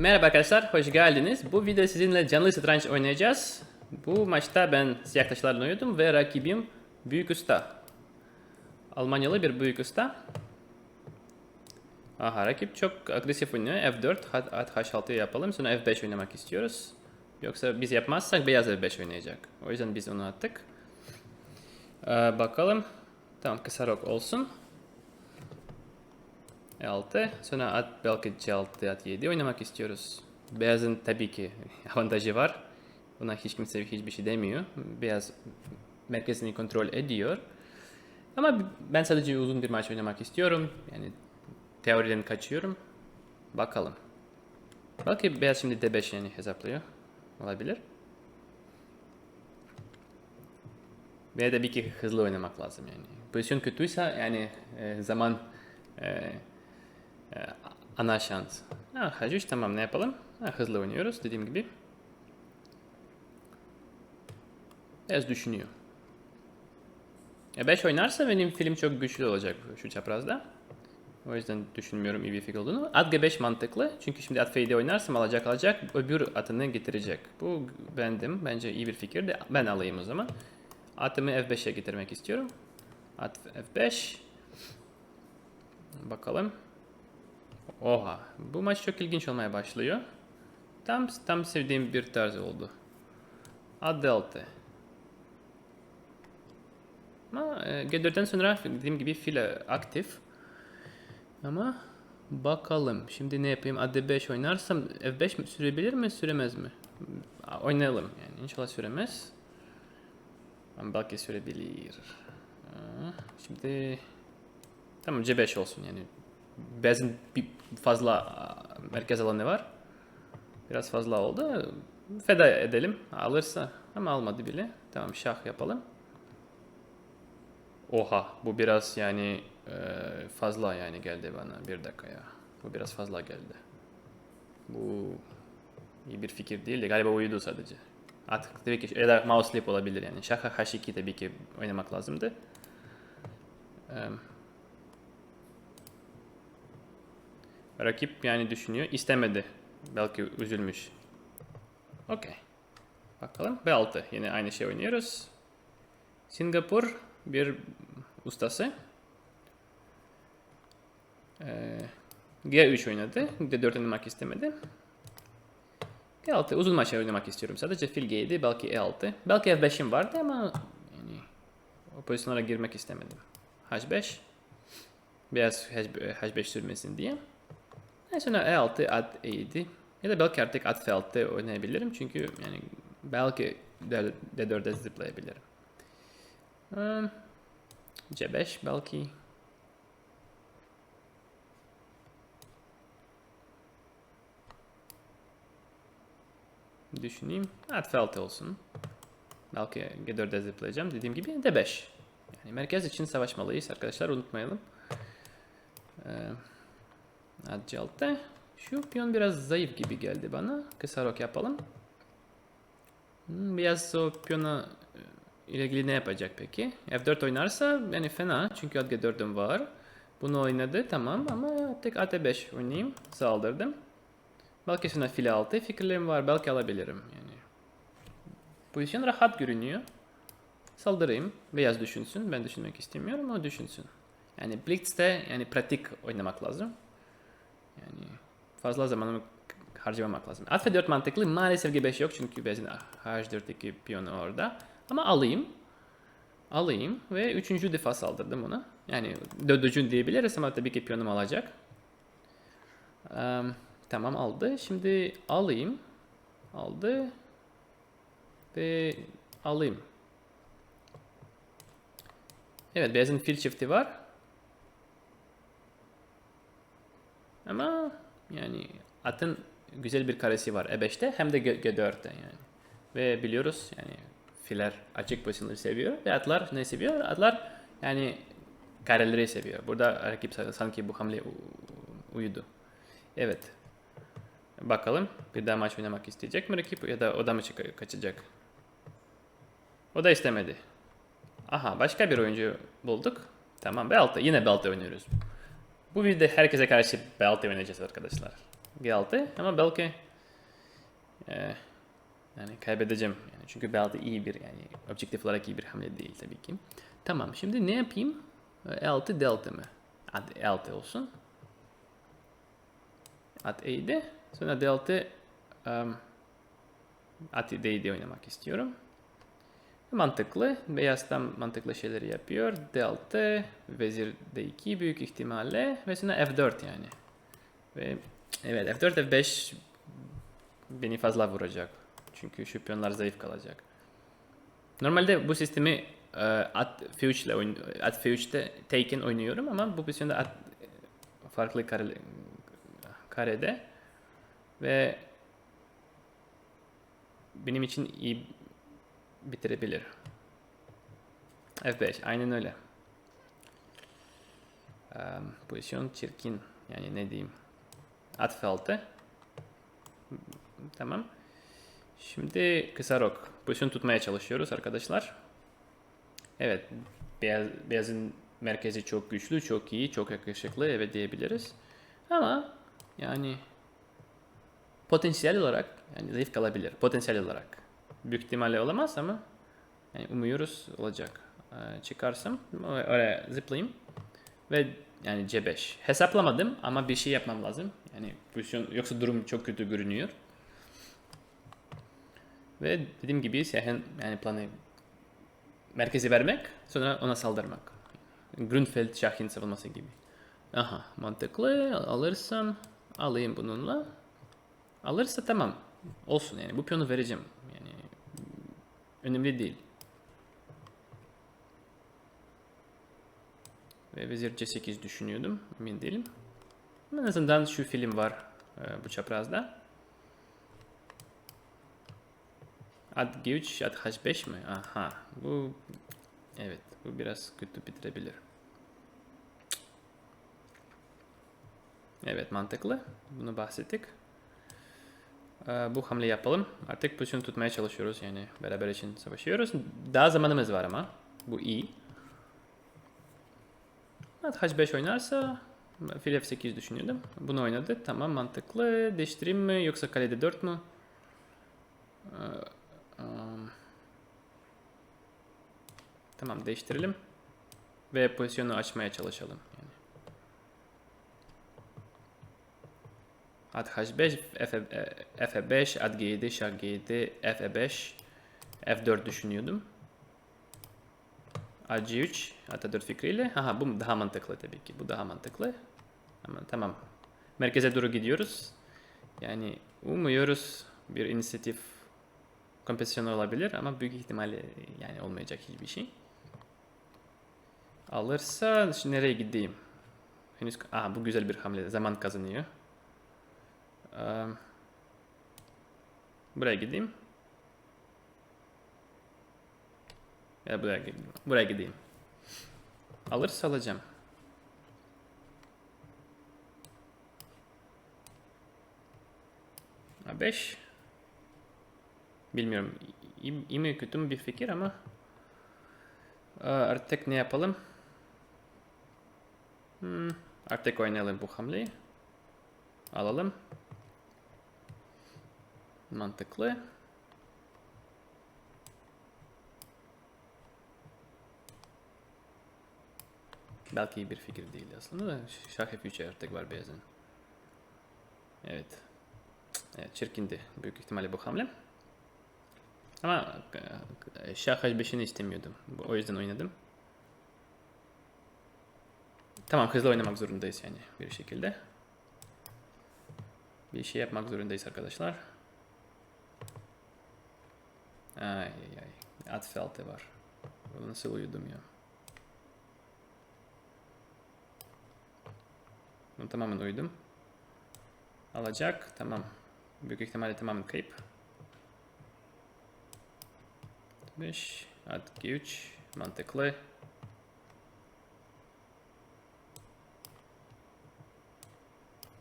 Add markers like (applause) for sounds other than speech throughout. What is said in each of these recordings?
Merhaba arkadaşlar, hoş geldiniz. Bu videoda sizinle canlı satranç oynayacağız. Bu maçta ben siyah taşlarla oynadım ve rakibim Büyük Usta. Almanyalı bir Büyük Usta. Aha rakip çok agresif oynuyor. F4, at, at H6 yapalım. Sonra F5 oynamak istiyoruz. Yoksa biz yapmazsak beyaz F5 oynayacak. O yüzden biz onu attık. Ee, bakalım. Tamam kısa rok olsun. E6. Sonra at belki C6, at 7 oynamak istiyoruz. Beyazın tabii ki (laughs) avantajı var. Buna hiç kimse hiçbir şey demiyor. Beyaz merkezini kontrol ediyor. Ama ben sadece uzun bir maç oynamak istiyorum. Yani teoriden kaçıyorum. Bakalım. Belki beyaz şimdi D5 yani hesaplıyor. Olabilir. Ve tabii ki hızlı oynamak lazım yani. Pozisyon kötüyse yani e, zaman e, ana şans. Ha, H3 tamam ne yapalım? Ha, hızlı oynuyoruz dediğim gibi. Biraz düşünüyor. E 5 oynarsa benim film çok güçlü olacak şu çaprazda. O yüzden düşünmüyorum iyi bir fikir olduğunu. At G5 mantıklı. Çünkü şimdi at F7 oynarsam alacak alacak. Öbür atını getirecek. Bu bendim. Bence iyi bir fikir de ben alayım o zaman. Atımı F5'e getirmek istiyorum. At F5. Bakalım. Oha. Bu maç çok ilginç olmaya başlıyor. Tam tam sevdiğim bir tarz oldu. D6. Ama e, G4'ten sonra dediğim gibi fil aktif. Ama bakalım. Şimdi ne yapayım? At D5 oynarsam F5 mi sürebilir mi? Süremez mi? Oynayalım yani. İnşallah süremez. Ama belki sürebilir. Şimdi tamam C5 olsun yani. Beyazın bir fazla merkez alanı var. Biraz fazla oldu. Feda edelim. Alırsa ama almadı bile. Tamam şah yapalım. Oha bu biraz yani e, fazla yani geldi bana. Bir dakika ya. Bu biraz fazla geldi. Bu iyi bir fikir değildi. Galiba uyudu sadece. Artık tabii ki ya da mouse slip olabilir yani. Şah H2 tabii ki oynamak lazımdı. Ee, rakip yani düşünüyor. istemedi. Belki üzülmüş. Okey. Bakalım. B6. Yine aynı şey oynuyoruz. Singapur bir ustası. Ee, G3 oynadı. D4 oynamak istemedi. G6 uzun maç oynamak istiyorum sadece fil G7 belki E6 belki F5'im vardı ama yani o pozisyonlara girmek istemedim H5 beyaz H5 sürmesin diye en sonra E6 at E7 ya da belki artık at F6 oynayabilirim çünkü yani belki D4'e zıplayabilirim Hmm, C5 belki Düşüneyim. At F6 olsun. Belki G4'e zıplayacağım. Dediğim gibi D5. Yani merkez için savaşmalıyız arkadaşlar unutmayalım. Ee, C6. Şu piyon biraz zayıf gibi geldi bana. Kısa rok yapalım. Hmm, Biraz o piyona e, ilgili ne yapacak peki? F4 oynarsa yani fena çünkü at G4'üm var. Bunu oynadı tamam ama tek at E5 oynayayım. Saldırdım. Belki sonra file altı fikirlerim var. Belki alabilirim yani. Pozisyon rahat görünüyor. Saldırayım. Beyaz düşünsün. Ben düşünmek istemiyorum. O düşünsün. Yani Blitz'te yani pratik oynamak lazım. Yani fazla zamanımı harcamamak lazım. At F4 mantıklı. Maalesef G5 yok çünkü beyazın H4'teki piyonu orada. Ama alayım. Alayım ve üçüncü defa saldırdım ona. Yani dördüncü diyebiliriz ama tabii ki piyonum alacak. Um, Tamam aldı. Şimdi alayım. Aldı. Ve alayım. Evet beyazın fil çifti var. Ama yani atın güzel bir karesi var E5'te hem de G4'te yani. Ve biliyoruz yani filler açık pozisyonları seviyor ve atlar ne seviyor? Atlar yani kareleri seviyor. Burada rakip sanki bu hamle uyudu. Evet. Bakalım bir daha maç oynamak isteyecek mi rakip ya da o da mı kaçacak? O da istemedi. Aha başka bir oyuncu bulduk. Tamam B6 yine B6 oynuyoruz. Bu videoda herkese karşı B6 oynayacağız arkadaşlar. G6 ama belki e, yani kaybedeceğim. Yani çünkü B6 iyi bir yani objektif olarak iyi bir hamle değil tabii ki. Tamam şimdi ne yapayım? E6 delta mı? Hadi E6 olsun. At E7. Sonra delta um, at D7 oynamak istiyorum. Mantıklı. Beyaz tam mantıklı şeyleri yapıyor. Delta, vezir D2 büyük ihtimalle ve sonra F4 yani. Ve evet F4 F5 beni fazla vuracak. Çünkü şu piyonlar zayıf kalacak. Normalde bu sistemi e, at F3 ile at F3'te taken oynuyorum ama bu pozisyonda at farklı kare, karede ve benim için iyi bitirebilir. F5 aynen öyle. Um, pozisyon çirkin yani ne diyeyim. At F6. Tamam. Şimdi kısa rok. Pozisyon tutmaya çalışıyoruz arkadaşlar. Evet. Beyaz, beyazın merkezi çok güçlü, çok iyi, çok yakışıklı evet diyebiliriz. Ama yani potansiyel olarak yani zayıf kalabilir. Potansiyel olarak. Büyük ihtimalle olamaz ama yani umuyoruz olacak. Ee, çıkarsam oraya zıplayayım ve yani C5. Hesaplamadım ama bir şey yapmam lazım. Yani pozisyon yoksa durum çok kötü görünüyor. Ve dediğim gibi siyahın yani planı merkezi vermek sonra ona saldırmak. Grunfeld Şah'ın savunması gibi. Aha mantıklı alırsam alayım bununla. Alırsa tamam olsun yani bu piyonu vereceğim. Önemli değil. Ve vezir C8 düşünüyordum. Emin değilim. En azından şu film var e, bu çaprazda. At G3, at H5 mi? Aha. Bu evet bu biraz kötü bitirebilir. Evet mantıklı. Bunu bahsettik. Ee, bu hamle yapalım. Artık pozisyon tutmaya çalışıyoruz. Yani beraber için savaşıyoruz. Daha zamanımız var ama. Bu iyi. At H5 oynarsa fil F8 düşünüyordum. Bunu oynadı. Tamam mantıklı. Değiştireyim mi yoksa kalede 4 mu? Ee, um, tamam değiştirelim. Ve pozisyonu açmaya çalışalım. Yani. At H5, F, F5, at G7, Şah G7, F5, F4 düşünüyordum. At G3, at A4 fikriyle. Aha bu daha mantıklı tabii ki. Bu daha mantıklı. Ama tamam. Merkeze doğru gidiyoruz. Yani umuyoruz bir inisiyatif kompozisyon olabilir ama büyük ihtimalle yani olmayacak hiçbir şey. Alırsa şimdi nereye gideyim? Henüz aha bu güzel bir hamle. Zaman kazanıyor. Buraya gideyim. Ya buraya gideyim. Buraya gideyim. Alırsa alacağım. A5 Bilmiyorum iyi, iyi mi kötü mü bir fikir ama artık ne yapalım? Hmm, artık oynayalım bu hamleyi. Alalım. Mantıklı. Belki iyi bir fikir değil aslında da şah f3 artık var beyazın. Evet. Evet çirkindi büyük ihtimalle bu hamle. Ama e, şah h5'ini istemiyordum. O yüzden oynadım. Tamam hızlı oynamak zorundayız yani bir şekilde. Bir şey yapmak zorundayız arkadaşlar. Ay ay ay. At felte var. Nasıl uyudum ya. Bunu tamamen uyudum. Alacak. Tamam. Büyük ihtimalle tamamen kayıp. 5. At G3. Mantıklı.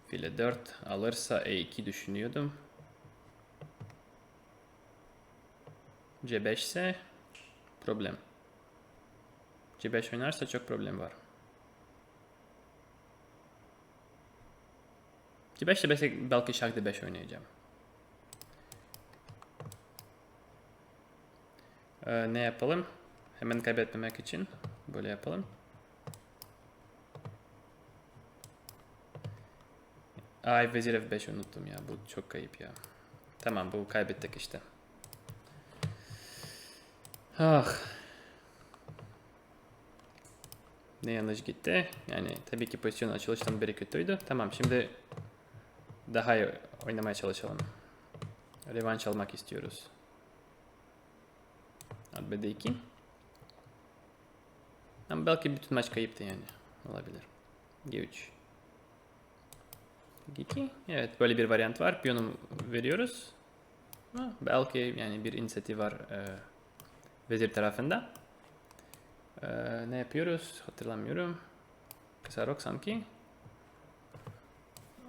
File 4 alırsa E2 düşünüyordum. C5 ise problem. C5 oynarsa çok problem var. C5 de belki, belki şah D5 oynayacağım. Ee, ne yapalım? Hemen kaybetmemek için böyle yapalım. Ay vezir F5 unuttum ya. Bu çok kayıp ya. Tamam bu kaybettik işte. Ah. Ne yanlış gitti? Yani tabii ki pozisyon açılıştan beri kötüydü. Tamam şimdi daha iyi oynamaya çalışalım. Revanş almak istiyoruz. At B2. Ama belki bütün maç kayıptı yani. Olabilir. G3. G2. Evet böyle bir varyant var. Piyonu veriyoruz. Ha, belki yani bir inisiyatif var e, vezir tarafında. E, ne yapıyoruz? Hatırlamıyorum. Kısa rok sanki.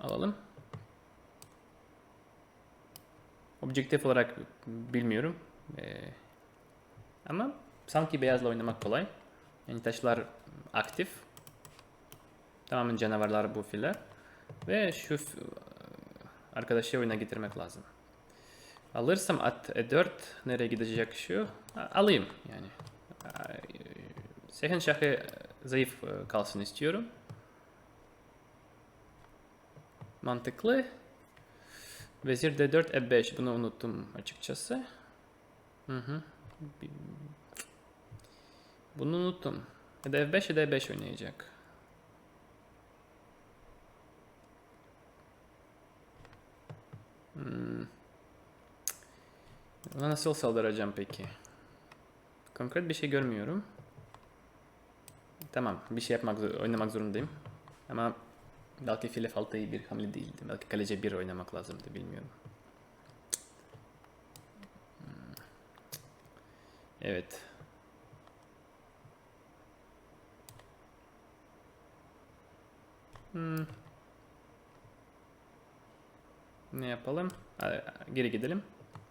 Alalım. Objektif olarak bilmiyorum. E, ama sanki beyazla oynamak kolay. Yani taşlar aktif. Tamamen canavarlar bu filler. Ve şu arkadaşı oyuna getirmek lazım. Alırsam at E4 nereye gidecek şu? Alayım yani. Sehen şahı zayıf e, kalsın istiyorum. Mantıklı. Vezir D4 E5 bunu unuttum açıkçası. Hı hı. Bunu unuttum. Ya da F5 ya da E5 oynayacak. Hmm. Ona nasıl saldıracağım peki? Konkret bir şey görmüyorum. Tamam, bir şey yapmak, oynamak zorundayım. Ama belki file falta iyi bir hamle değildi. Belki kalece bir oynamak lazımdı, bilmiyorum. Hmm. Evet. Hmm. Ne yapalım? Aa, Geri gidelim.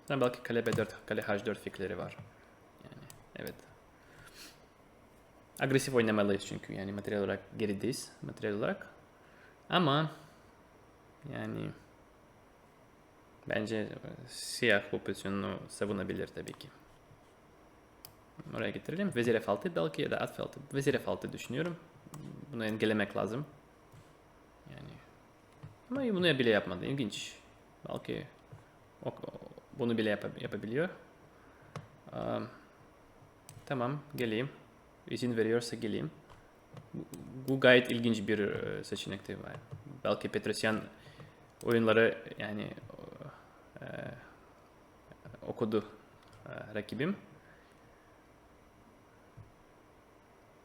Sonra belki kale B4, kale H4 fikirleri var. Yani evet. Agresif oynamalıyız çünkü yani materyal olarak gerideyiz materyal olarak. Ama yani bence siyah bu pozisyonunu savunabilir tabii ki. Oraya getirelim. Vezir F6 belki ya da at F6. Vezir F6 düşünüyorum. Bunu engellemek lazım. Yani ama bunu bile yapmadı. İlginç. Belki o, bunu bile yapa- yapabiliyor. Am, tamam geleyim. İzin veriyorsa geleyim. Bu, gayet ilginç bir e, seçenekti. Belki Petrosyan oyunları yani e, okudu e, rakibim.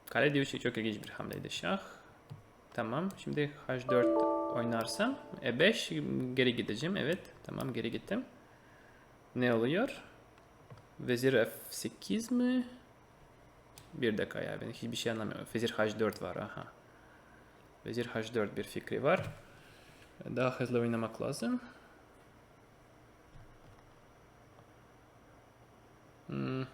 Kale D3 çok ilginç bir hamleydi şah. Tamam. Şimdi H4 oynarsam E5 geri gideceğim. Evet. Tamam geri gittim. Ne oluyor? Vezir F8 mi? Bir dakika ya ben hiçbir şey anlamıyorum. Vezir H4 var. Aha. Vezir H4 bir fikri var. Daha hızlı oynamak lazım. Hmm.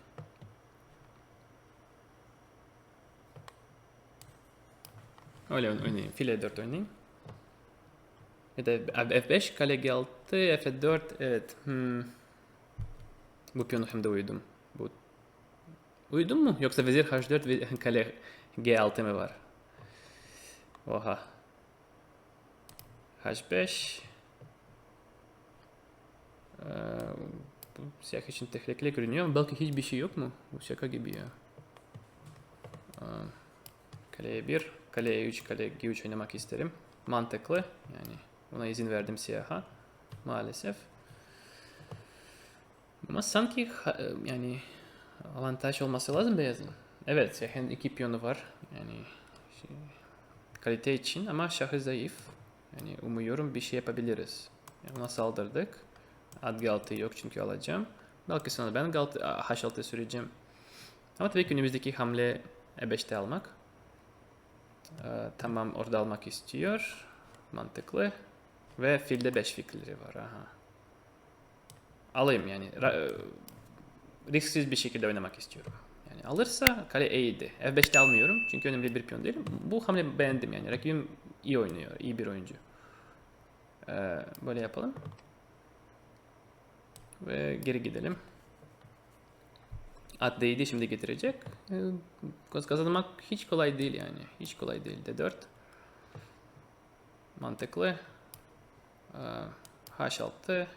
Öyle oyn- oynayayım. File 4 oynayayım. Ya da F5 kale G6 F4 evet. Hmm. Bu piyonu hem de uyudum. Bu Uyudun mu? Yoksa vezir H4 ve (laughs) kale G6 mı var? Oha. H5 Ee, bu siyah için tehlikeli görünüyor ama belki hiçbir şey yok mu? Bu şaka gibi ya. Ee, Kale E1, kale E3, kale G3 oynamak isterim. Mantıklı. Yani ona izin verdim siyaha. Maalesef. Ama sanki ha- yani avantaj olması lazım beyazın. Evet, siyahın iki piyonu var. Yani şey, kalite için ama şahı zayıf. Yani umuyorum bir şey yapabiliriz. Yani ona saldırdık. Ad G6 yok çünkü alacağım. Belki sonra ben G6, H6 süreceğim. Ama tabii ki önümüzdeki hamle E5'te almak. Ee, tamam orada almak istiyor. Mantıklı. Ve filde 5 fikirleri var. Aha. Alayım yani. E, risksiz bir şekilde oynamak istiyorum. Yani alırsa kale E7. F5'te almıyorum çünkü önemli bir piyon değil. Bu hamle beğendim yani. Rakibim iyi oynuyor. iyi bir oyuncu. Ee, böyle yapalım. Ve geri gidelim. At değdi şimdi getirecek. Ee, kaz- kazanmak hiç kolay değil yani. Hiç kolay değil. D4. Mantıklı. Ee, H6.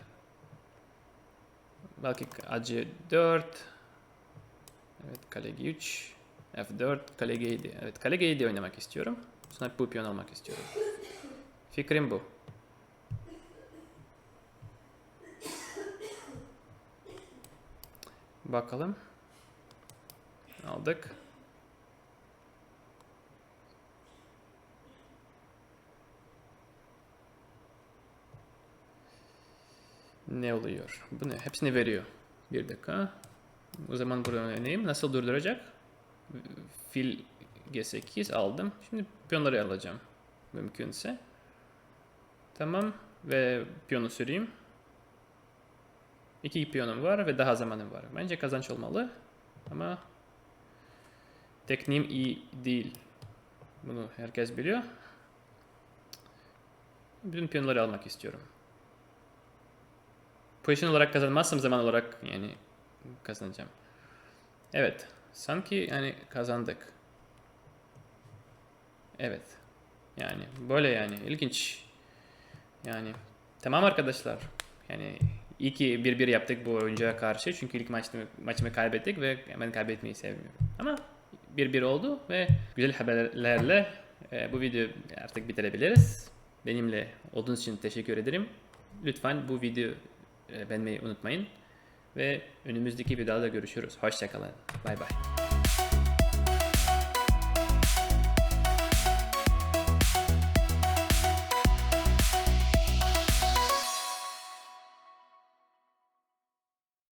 Belki acı 4. Evet kale G3. F4 kale G7. Evet kale G7 oynamak istiyorum. Sonra bu piyon almak istiyorum. Fikrim bu. Bakalım. Aldık. Ne oluyor? Bu ne? Hepsini veriyor. Bir dakika. O zaman buraya oynayayım. Nasıl durduracak? Fil G8 aldım. Şimdi piyonları alacağım. Mümkünse. Tamam. Ve piyonu süreyim. İki piyonum var ve daha zamanım var. Bence kazanç olmalı. Ama tekniğim iyi değil. Bunu herkes biliyor. Bütün piyonları almak istiyorum. Position olarak kazanmazsam zaman olarak yani kazanacağım. Evet. Sanki yani kazandık. Evet. Yani böyle yani ilginç. Yani tamam arkadaşlar. Yani iyi ki 1-1 yaptık bu oyuncuya karşı. Çünkü ilk maçta maçımı kaybettik ve ben kaybetmeyi sevmiyorum. Ama 1-1 oldu ve güzel haberlerle e, bu videoyu artık bitirebiliriz. Benimle olduğunuz için teşekkür ederim. Lütfen bu videoyu e, beğenmeyi unutmayın. Ve önümüzdeki videoda görüşürüz. Hoşçakalın. Bay bay.